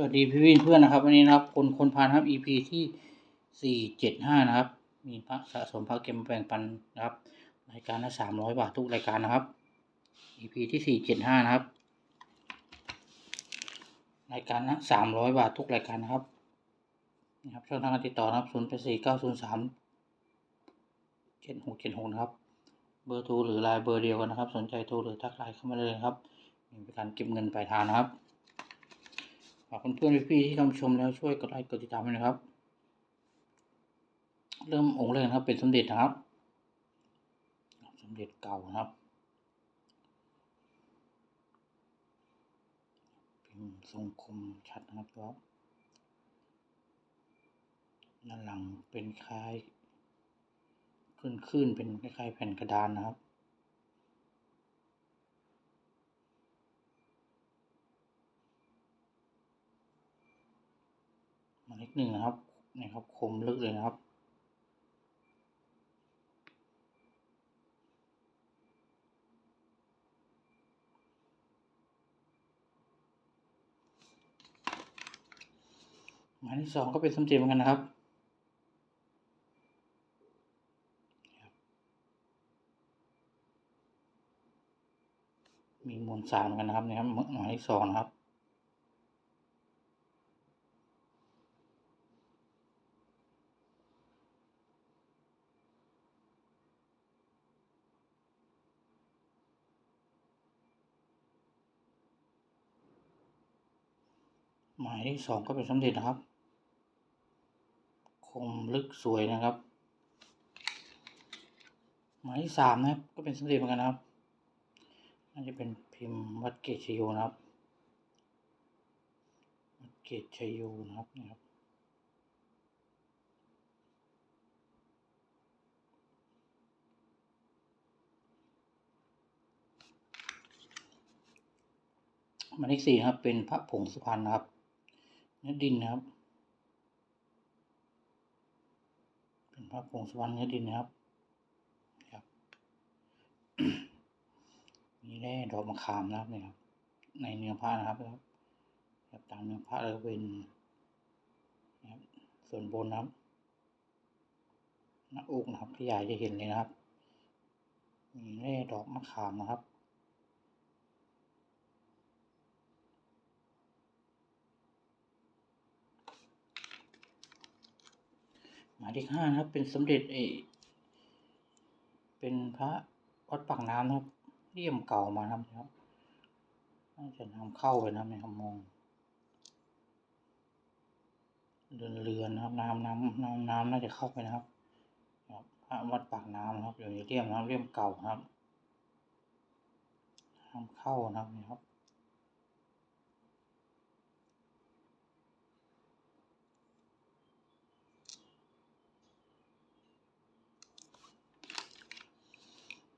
สวัสดีพี่วินเพื่อนนะครับ วันนี้นะครับ คนคนพานครับ EP ที่สี่เจ็ดห้านะครับ มีพระสะสมพระเกมแบ่งปันนะครับ รายการละสามร้อยบาททุกรายการนะครับ EP ที่สี่เจ็ดห้านะครับ รายการละสามร้อยบาททุกรายการนะครับนะครับช่องทางการติดต่อนะครับศูนย์แปดสี่เก้าศูนย์สามเจ็ดหกเจ็ดหกนะครับ เบอร์โทรหรือไลน์เบอร์เดียวกันนะครับ สนใจโทรหรือทักไลน์เข้ามาเลยนะครับมีการเก็บเงินปลายทางนะครับ ฝากเพื่อนๆพี่ๆที่เข้ามชมแล้วช่วยกดไลค์กดติดตามด้นะครับ เริ่มองค์แรกนะครับเป็นสมเด็จนะครับ สมเด็จเก่านะครับพิมพ์ทรงคมชัดนะครับครับด้านหลังเป็นคล้ายขึ้นขึ้นๆเป็นคล้ายแผ่นกระดานนะครับ หมายเลขหนึ่งนะครับนี่ครับ คมลึกเลยนะครับ หมายเลขสองก็เป็นสมเด็จเหมือนกันนะครับมีมวลสารเหมือนกันนะครับนี่ครับหมายเลขสองนะครับ หมายเลขสองก็เป็นสมเด็จนะครับ คมลึกสวยนะครับ หมายเลขสามนะครับ ก็เป็นสมเด็จเหมือนกันนะครับน่าจะเป็นพิมพ์วัดเกตชโยนะครับวัดเกตชโยนะครับนี่ครับหมายเลขสี่ครับเป็นพระผงสุพรรณนะครับ เนื้อดินนะครับ เป็นพระผงสุพรรณเนื้อดินนะครับครับ มีแร่ดอกมะขามนะครับเนี่ยครับ ในเนื้อผ้านะครับครับครับตามเนื้อผ้าเลยเป็นนะครับส่วนบนนะครับหน้าอกนะครับที่ใหญ่จะเห็นเลยนะครับ มีแร่ดอกมะขามนะครับ หมาย เลขห้านะครับ เป็นสมเด็จเอเป็นพระวัดปากน้ำนะครับเลี่ยมเก่ามานะครับน่าจะนำเข้าไปนะในคำมองเรือนเรือนนะครับ น้ำน้ำน้ำน้ำน่าจะเข้าไปนะครับพระวัดปากน้ำนะครับอยู่ในเลี่ยมนะครับเลี่ยมเก่าครับนำเข้านะครับนี่ครับ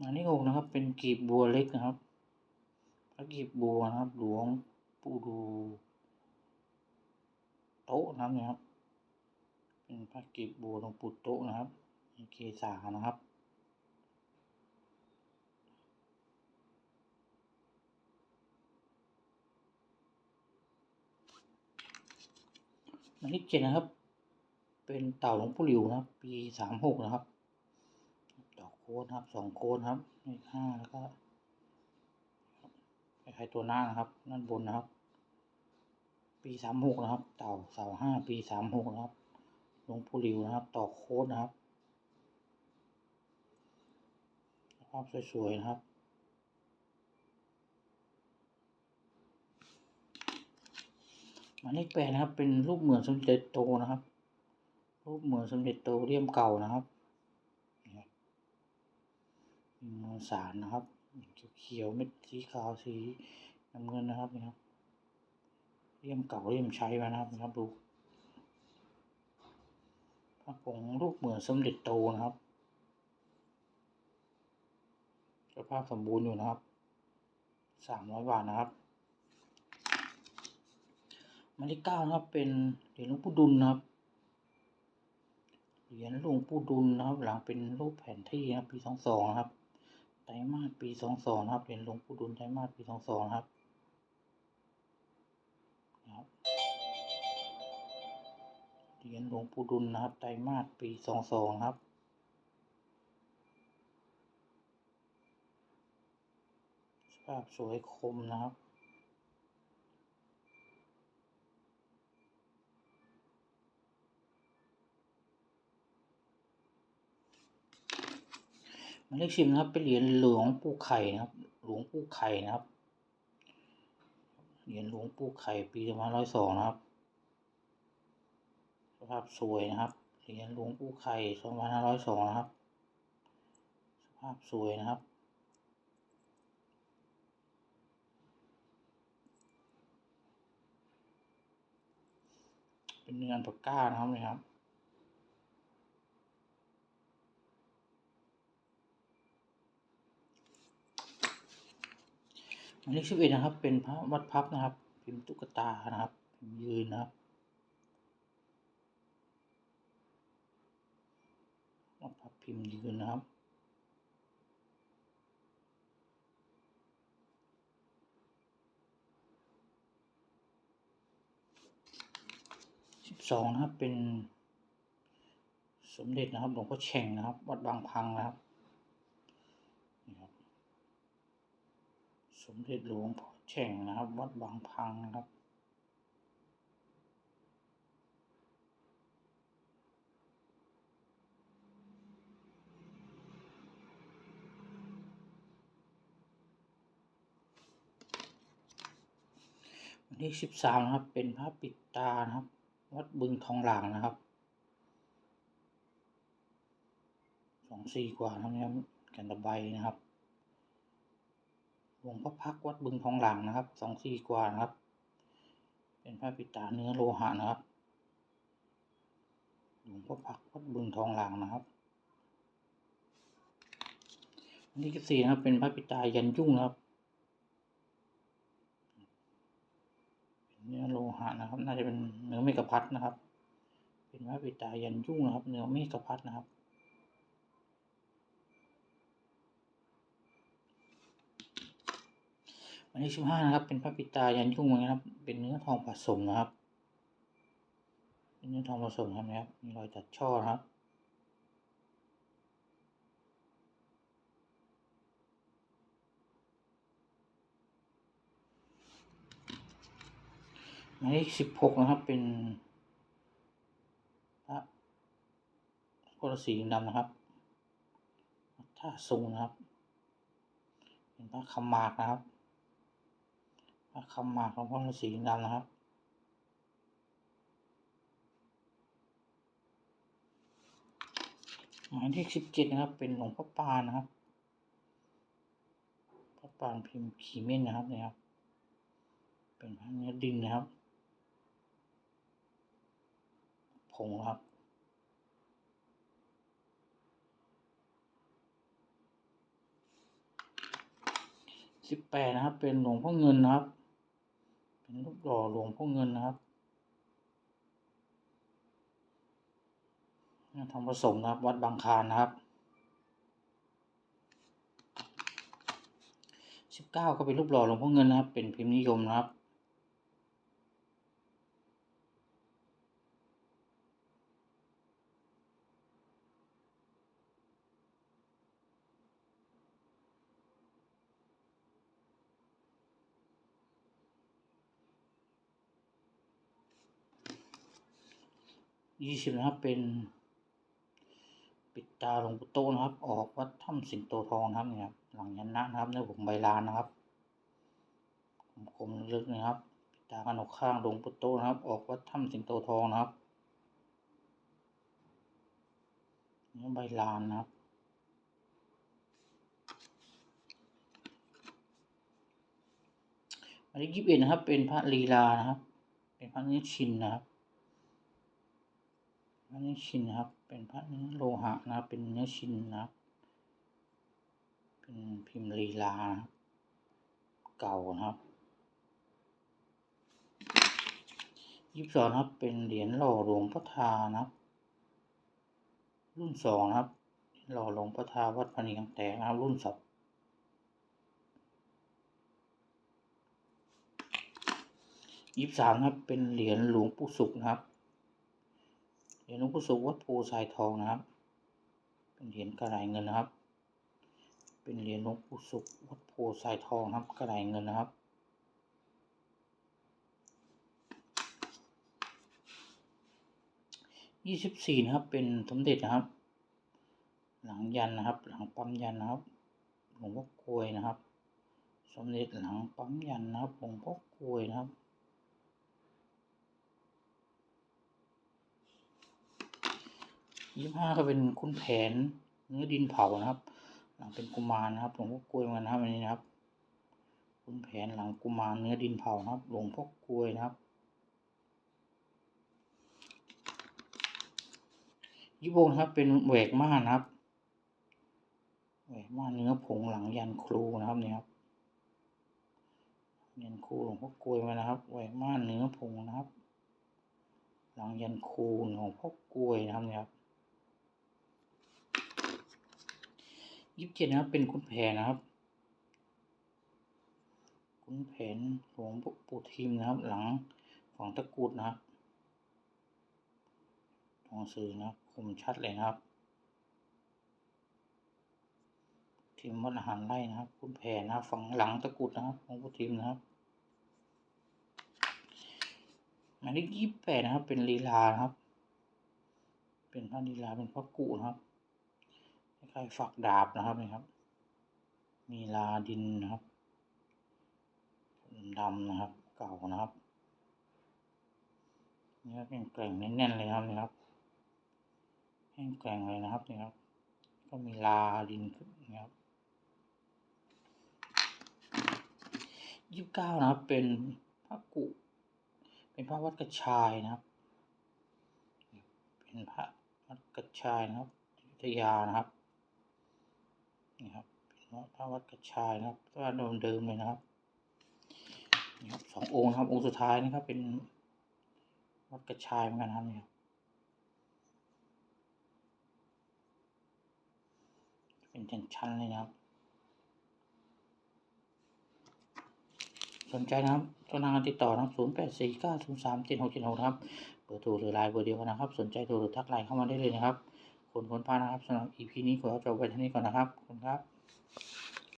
หมายเลขหกนะครับ เป็นกีบบัวเล็กนะครับพระกีบบัวนะครับ หลวงปู่ดูโต๊ะนะครับเนี่ยครับเป็นพระกีบบัวหลวงปู่โต๊ะนะครับมีเกศานะครับหมายเลขเจ็ดนะครับ เป็นเต่าหลวงปู่หลิวนะครับ ปีสามหกนะครับ นครับสองโค้ดครับเลขห้าแล้วก็คล้ายๆตัวหน้านะครับด้านบนนะครับ ปีสามหกนะครับ เต่าเสาห้าปีสามหกนะครับหลวงปู่หลิวนะครับ ต่อโค้ดนะครับภาพสวยๆนะครับหมายเลขแปดนะครับ เป็นรูปเหมือนสมเด็จโตนะครับ รูปเหมือนสมเด็จโตเลี่ยมเก่านะครับ มีมวลสารนะครับเขียวเม็ดสีขาวสีน้ำเงินนะครับนี่ครับเลี่ยมเก่าเลี่ยมใช้มานะครับนะครับดูพระผงรูปเหมือนสมเด็จโตนะครับสภาพสมบูรณ์อยู่นะครับสามร้อยบาทนะครับมายเลขเก้านะครับ เป็นเหรียญหลวงปู่ดุลนะครับเหรียญหลวงปู่ดุลนะครับ หลังเป็นรูปแผนที่นะครับปีสองสองนะครับ ไตรมาสปีสองสองครับเหรียญหลวงปู่ดุลไตรมาสปีสองสองครับนะครับเรียนหลวงปู่ดุลนะครับไตรมาสปีสองสองครับภาพสวยคมนะครับ หมายเลขสิบนะครับ เป็นเหรียญหลวงปู่ไข่นะครับ หลวงปู่ไข่นะครับ เหรียญหลวงปู่ไข่ปีสองพันร้อยสองนะครับ สภาพสวยนะครับ เหรียญหลวงปู่ไข่สองพันห้าร้อยสองนะครับ สภาพสวยนะครับเป็นเนื้ออันปากก้านะครับนี่ครับ หมาย เลขสิบเอ็ดนะครับ เป็นพระวัดพับนะครับ พิมพ์ตุ๊กตานะครับพิมพ์ยืนนะครับวัดพับพิมพ์ยืนนะครับสิบสองนะครับเป็นสมเด็จนะครับหลวงพ่อแฉ่งนะครับ วัดบางพังนะครับนี่ครับ สมเด็จหลวงพ่อแฉ่งนะครับ วัดบางพังนะครับวันที่สิบสามนะครับ เป็นพระปิดตานะครับ วัดบึงทองหลางนะครับสองสี่กว่านะครับเนี่ยกันตะไบนะครับ วงพ่อพักวัดบึงทองหลางนะครับสองสี่กว่านะครับ เป็นพระปิตาเนื้อโลหะนะครับหลวงพ่อพักวัดบึงทองหลางนะครับวันที่สิบสี่นะครับ เป็นพระปิตายันยุ่งนะครับเนื้อโลหะนะครับ น่าจะเป็นเนื้อเมกะพัดนะครับ เป็นพระปิตายันยุ่งนะครับ เนื้อเมกะพัดนะครับ วันที่สิบห้านะครับ เป็นพระปิตายันยุ่งเหมือนกันครับ เป็นเนื้อทองผสมนะครับ เป็นเนื้อทองผสมครับนะครับ มีรอยตัดช่อครับหมายเลขสิบหกนะครับ เป็นพระโครสีดำนะครับท่าทรงนะครับ เป็นพระคำมากนะครับ คำหมากของพ่อฤาษีดำนะครับ หมายเลขสิบเจ็ดนะครับ เป็นหลวงพ่อปานนะครับพระปานพิมพ์ขีเม่นนะครับนี่ยครับ เป็นพระเนื้อดินนะครับผงครับสิบแปดนะครับ เป็นหลวงพ่อเงินนะครับ เป็นรูปหล่อหลวงพ่อเงินนะครับทำผสมนะครับวัดบางคารนะครับสิบเก้าก็เป็นรูปหล่อหลวงพ่อเงินนะครับ เป็นพิมพ์นิยมนะครับ ยี่สิบนะครับ เป็นปิดตาหลวงปู่โตนะครับ ออกวัดถ้ำสิงโตทองครับเนี่ยหลังยันนะครับเนื้อผงใบลานนะครับคมลึกนะครับ ปิดตากระหนกข้างหลวงปู่โตนะครับ ออกวัดถ้ำสิงโตทองนะครับนื้อใบลานนะครับอันที่ยี่สิบเอ็ดนะครับ เป็นพระลีลานะครับ เป็นพระนื้อชินนะครับ พระเนื้อชินนะครับ เป็นพระเนื้อโลหะนะเป็นเนื้อชินนะครับ เป็นพิมพ์ลีลานะครับเก่านะครับยี่สิบสองครับ เป็นเหรียญหล่อหลวงพ่อทานะครับ รุ่นสองนะครับ หล่อหลวงพ่อทาวัดพะเนียงแตกนะครับ รุ่นสองยี่สิบสามครับ เป็นเหรียญหลวงปู่สุขนะครับ เหรียญหลวงปู่สุวัดโพสายทองนะครับ เป็นเหรียญกระไหลเงินนะครับ เป็นเหรียญหลวงปู่สุวัดโพสายทองนะครับกระไหลเงินนะครับยี่สิบสี่นะครับ เป็นสมเด็จนะครับ หลังยันนะครับ หลังปั๊มยันนะครับ หลวงพ่อกลวยนะครับ สมเด็จหลังปั๊มยันนะครับ หลวงพ่อกลวยนะครับ ยี่ห้าก็เป็นคุณแผนเนื้อดินเผานะครับ หลังเป็นกุมารนะครับหลวงพ่อกลวยเหมือนกันนะครับอันนี้นะครับ คุณแผนหลังกุมารเนื้อดินเผานะครับ หลวงพ่อกลวยนะครับยี่บนครับเป็นแหวกม่านนะครับแหวกม่านเนื้อผงหลังยันครูนะครับนี่ครับยันครูหลวงพ่อกลวยมานะครับแหวกม่านเนื้อผงนะครับ หลังยันครูหลวงพ่อกลวยนะครับเนี่ยครับ ยิบเจ็ดนะครับเป็นคุณแผนนะครับคุณแผนหลวงปู่ทิมนะครับ หลังของตะกุดนะครับตัวหนังสือนะคมชัดเลยนะครับทิมวัดอาหารไร่นะครับ คุณแผนนะฝั่งหลังตะกุดนะครับของปู่ทิมนะครับหมายเลขยี่แปดนะครับ เป็นลีลานะครับ เป็นพระลีลาเป็นพระกุนะครับ คล้ายๆฝักดาบนะครับนี่ครับ มีลาดินนะครับดำนะครับ เก่านะครับเนี่ครับแข็งแกร่งแน่นๆเลยครับนี่ครับแข็งแกร่งเลยนะครับนี่ครับ ก็มีลาดินขึ้นนะครับยี่สิบเก้านะครับ เป็นพระกุ เป็นพระวัดกระชายนะครับ เป็นพระวัดกระชายนะครับอยุธยานะครับ นี่ครับเป็นพระวัดกระชายนะครับพระวัดเดิมๆเลยนะครับนี่ครับสององค์นะครับ องค์สุดท้ายนะครับเป็นวัดกระชายเหมือนกันนะครับเนี่ยเป็นชั้นๆเลยนะครับ สนใจนะครับโทรทางติดต่อนะครับ0 8 4 9 0 3 7 6 7 6ครับ เบอร์โทรหรือไลน์เบอร์เดียวกันนะครับ สนใจโทรหรือทักไลน์เข้ามาได้เลยนะครับ คนค้นพานะครับสำหรับ EP นี้ขอจบไว้เท่านี้ก่อนนะครับขอบคุณครับ